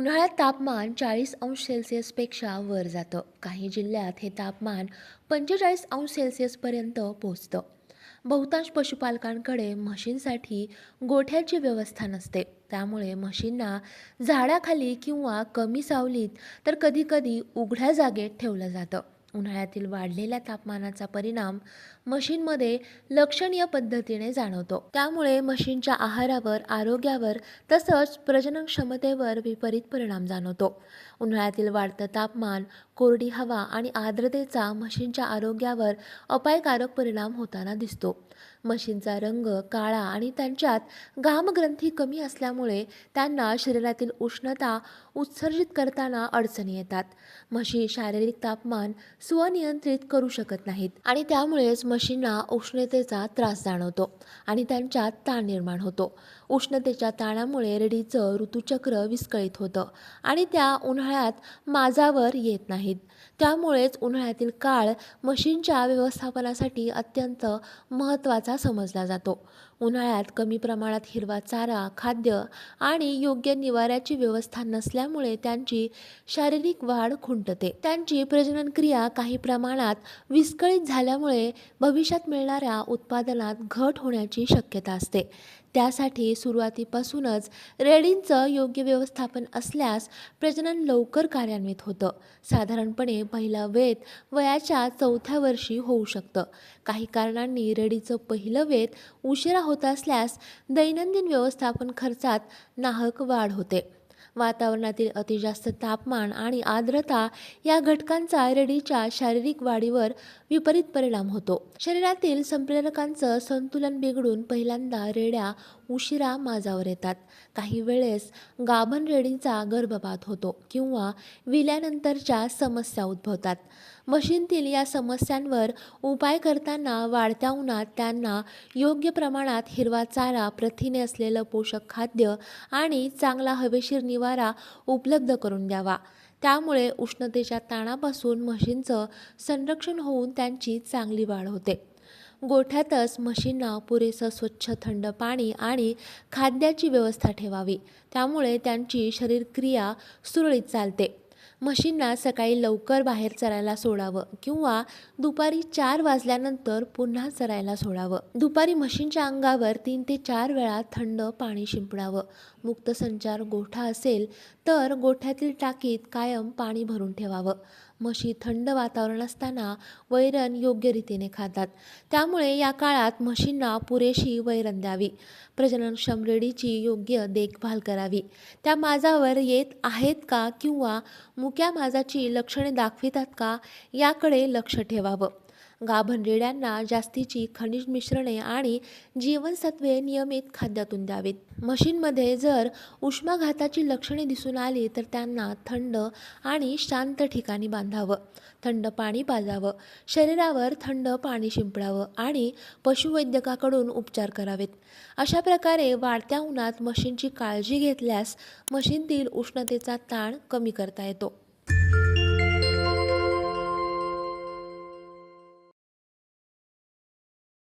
उन्हाळ्यात तापमान चाळीस अंश सेल्सिअसपेक्षा वर जातं. काही जिल्ह्यात हे तापमान पंचेचाळीस अंश सेल्सिअसपर्यंत पोहोचतं. बहुतांश पशुपालकांकडे म्हशींसाठी गोठ्याची व्यवस्था नसते. त्यामुळे म्हशींना झाडाखाली किंवा कमी सावलीत तर कधीकधी उघड्या जागेत ठेवलं जातं. उन्हाळ्यातील वाढलेल्या तापमानाचा परिणाम मशीनमध्ये लक्षणीय पद्धतीने जाणवतो. त्यामुळे मशीनच्या आहारावर आरोग्यावर तसंच प्रजनन क्षमतेवर विपरीत परिणाम जाणवतो. उन्हाळ्यातील वाढतं तापमान कोरडी हवा आणि आर्द्रतेचा मशीनच्या आरोग्यावर अपायकारक परिणाम होताना दिसतो. म्हशींचा रंग काळा आणि त्यांच्यात घामग्रंथी कमी असल्यामुळे त्यांना शरीरातील उष्णता उत्सर्जित करताना अडचणी येतात. म्हशी शारीरिक तापमान स्वनियंत्रित करू शकत नाहीत आणि त्यामुळेच म्हशींना उष्णतेचा त्रास जाणवतो आणि त्यांच्यात ताण निर्माण होतो. उष्णतेच्या ताणामुळे रेडीचं ऋतुचक्र विस्कळीत होतं आणि त्या उन्हाळ्यात माजावर येत नाहीत. त्यामुळेच उन्हाळ्यातील काळ म्हशींच्या व्यवस्थापनासाठी अत्यंत महत्त्वाचा समजला जातो. उन्हाळ्यात कमी प्रमाणात हिरवा चारा खाद्य आणि योग्य निवाऱ्याची व्यवस्था नसल्यामुळे त्यांची शारीरिक वाढ खुंटते. त्यांची प्रजनन क्रिया काही प्रमाणात विस्कळीत झाल्यामुळे भविष्यात मिळणाऱ्या उत्पादनात घट होण्याची शक्यता असते. त्यासाठी सुरुवातीपासूनच रेडींचं योग्य व्यवस्थापन असल्यास प्रजनन लवकर कार्यान्वित होतं. साधारणपणे पहिलं वेत वयाच्या चौथ्या वर्षी होऊ शकतं. काही कारणांनी रेडीचं पहिलं वेत उशिरा होत असल्यास दैनंदिन व्यवस्थापन खर्चात नाहक वाढ होते. वातावरणातील अतिजास्त तापमान आणि आर्द्रता या घटकांचा रेडीच्या शारीरिक वाढीवर विपरीत परिणाम होतो. शरीरातील संप्रेरकांचं संतुलन बिघडून पहिल्यांदा रेड्या उशिरा माजावर येतात. काही वेळेस गाभण रेडींचा गर्भपात होतो किंवा विल्यानंतरच्या समस्या उद्भवतात. मशीनतील या समस्यांवर उपाय करताना वाढत्या उन्हात त्यांना योग्य प्रमाणात हिरवा चारा प्रथिने असलेलं पोषक खाद्य आणि चांगला हवेशीर निवारा उपलब्ध करून द्यावा. त्यामुळे उष्णतेच्या ताणापासून म्हशींचं संरक्षण होऊन त्यांची चांगली वाढ होते. गोठ्यातच म्हशींना पुरेसं स्वच्छ थंड पाणी आणि खाद्याची व्यवस्था ठेवावी. त्यामुळे त्यांची शरीरक्रिया सुरळीत चालते. म्हशींना सकाळी लवकर बाहेर चरायला सोडावं किंवा दुपारी चार वाजल्यानंतर पुन्हा चरायला सोडावं. दुपारी म्हशींच्या अंगावर तीन ते चार वेळा थंड पाणी शिंपडावं. मुक्त संचार गोठा असेल तर गोठ्यातील टाकीत कायम पाणी भरून ठेवावं. म्हशी थंड वातावरण असताना वैरण योग्य रीतीने खातात. त्यामुळे या काळात म्हशींना पुरेशी वैरण द्यावी. प्रजननक्षम रेडीची योग्य देखभाल करावी. त्या माझावर येत आहेत का किंवा मुक्या माझाची लक्षणे दाखवितात का याकडे लक्ष ठेवावं. गाभण रेड्यांना जास्तीची खनिज मिश्रणे आणि जीवनसत्वे नियमित खाद्यातून द्यावीत. म्हशींमध्ये जर उष्माघाताची लक्षणे दिसून आली तर त्यांना थंड आणि शांत ठिकाणी बांधावं. थंड पाणी पाजावं. शरीरावर थंड पाणी शिंपडावं आणि पशुवैद्यकाकडून उपचार करावेत. अशा प्रकारे वाढत्या उन्हात म्हशींची काळजी घेतल्यास म्हशींतील उष्णतेचा ताण कमी करता येतो.